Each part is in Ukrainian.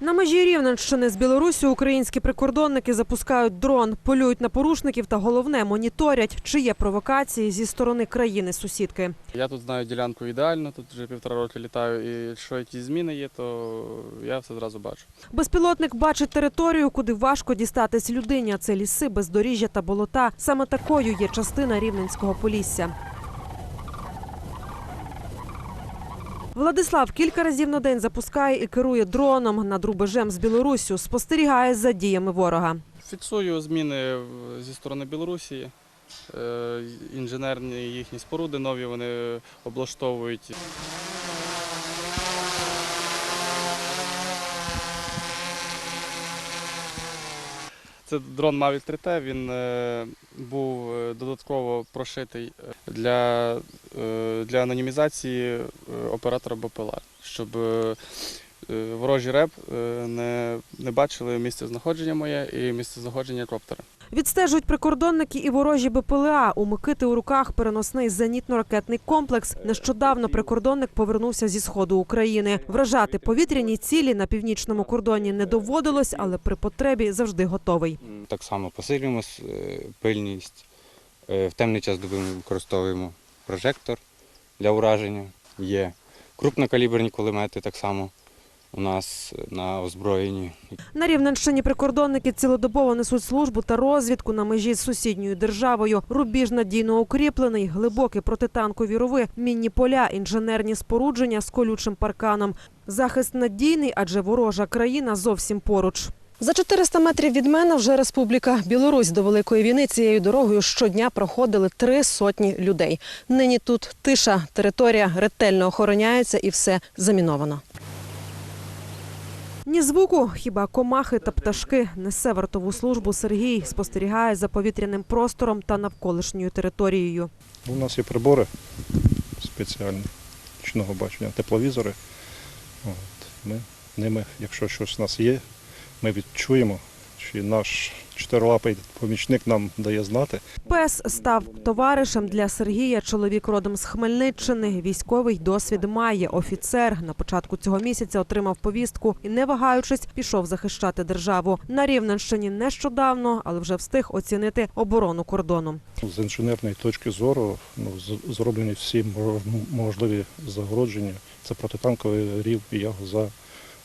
На межі Рівненщини з Білорусі українські прикордонники запускають дрон, полюють на порушників та головне моніторять, чи є провокації зі сторони країни-сусідки. Я тут знаю ділянку ідеально, тут вже півтора року літаю, і якщо якісь зміни є, то я все зразу бачу. Безпілотник бачить територію, куди важко дістатись людині. а Це ліси, бездоріжжя та болота. Саме такою є частина рівненського полісся. Владислав кілька разів на день запускає і керує дроном над рубежем з Білоруссю, спостерігає за діями ворога. Фіксую зміни зі сторони Білорусі. Е, Інженерні їхні споруди нові вони облаштовують. Це дрон Mavic 3T, він е, був е, додатково прошитий для, для анонімізації е, оператора БПЛА, щоб е, е, ворожі реп е, не, не бачили місце знаходження моє і місце знаходження коптера. Відстежують прикордонники і ворожі БПЛА. У Микити у руках переносний зенітно-ракетний комплекс. Нещодавно прикордонник повернувся зі сходу України. Вражати повітряні цілі на північному кордоні не доводилось, але при потребі завжди готовий. Так само посилюємо е, пильність. Е, В темний час доби ми використовуємо прожектор для ураження. Є крупнокаліберні кулемети так само у нас на озброєнні. На Рівненщині прикордонники цілодобово несуть службу та розвідку на межі з сусідньою державою. Рубіж надійно укріплений, глибокі протитанкові рови, мінні поля, інженерні спорудження з колючим парканом. Захист надійний, адже ворожа країна зовсім поруч. За 400 метрів від мене вже Республіка Білорусь до Великої війни цією дорогою щодня проходили три сотні людей. Нині тут тиша, територія ретельно охороняється і все заміновано. Ні звуку, хіба комахи та пташки несе вартову службу Сергій, спостерігає за повітряним простором та навколишньою територією. У нас є прибори спеціальні нічного бачення, тепловізори. От. Ми ними, якщо щось у нас є, ми відчуємо, чи наш чотирилапий помічник нам дає знати. Пес став товаришем для Сергія. Чоловік родом з Хмельниччини. Військовий досвід має. Офіцер на початку цього місяця отримав повістку і, не вагаючись, пішов захищати державу. На Рівненщині нещодавно, але вже встиг оцінити оборону кордону. З інженерної точки зору ну, зроблені всі мо- можливі загородження. Це протитанковий рів, ягоза,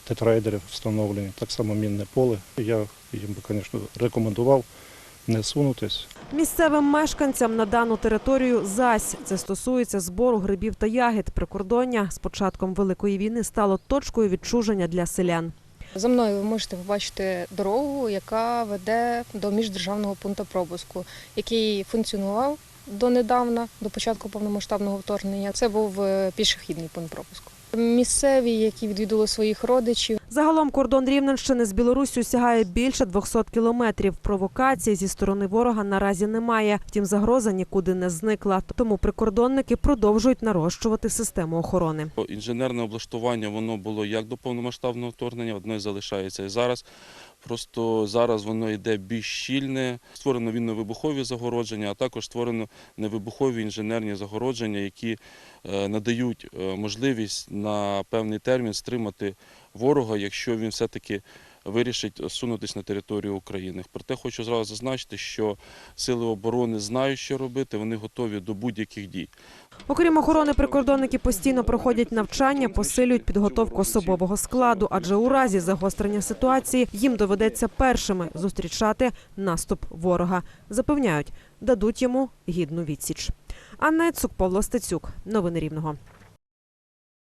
тетрайдери встановлені, так само мінне поле. Я їм би, звісно, рекомендував не сунутись. Місцевим мешканцям на дану територію зась це стосується збору грибів та ягід. Прикордоння з початком великої війни стало точкою відчуження для селян. За мною ви можете побачити дорогу, яка веде до міждержавного пункту пропуску, який функціонував донедавна, до початку повномасштабного вторгнення. Це був е, пішохідний пункт пропуску. Місцеві, які відвідували своїх родичів, Загалом кордон Рівненщини з Білоруссю сягає більше 200 кілометрів. Провокацій зі сторони ворога наразі немає. Втім, загроза нікуди не зникла. Тому прикордонники продовжують нарощувати систему охорони. Інженерне облаштування воно було як до повномасштабного вторгнення, одне і залишається і зараз. Просто зараз воно йде більш щільне. Створено вінно-вибухові загородження, а також створено невибухові інженерні загородження, які е, надають е, можливість на певний термін стримати ворога, якщо він все-таки вирішить сунутися на територію України. Проте хочу зразу зазначити, що сили оборони знають, що робити, вони готові до будь-яких дій. Окрім охорони, прикордонники постійно проходять навчання, посилюють підготовку особового складу, адже у разі загострення ситуації їм доведеться першими зустрічати наступ ворога. Запевняють, дадуть йому гідну відсіч. Анна Цук, Павло Стецюк. Новини Рівного.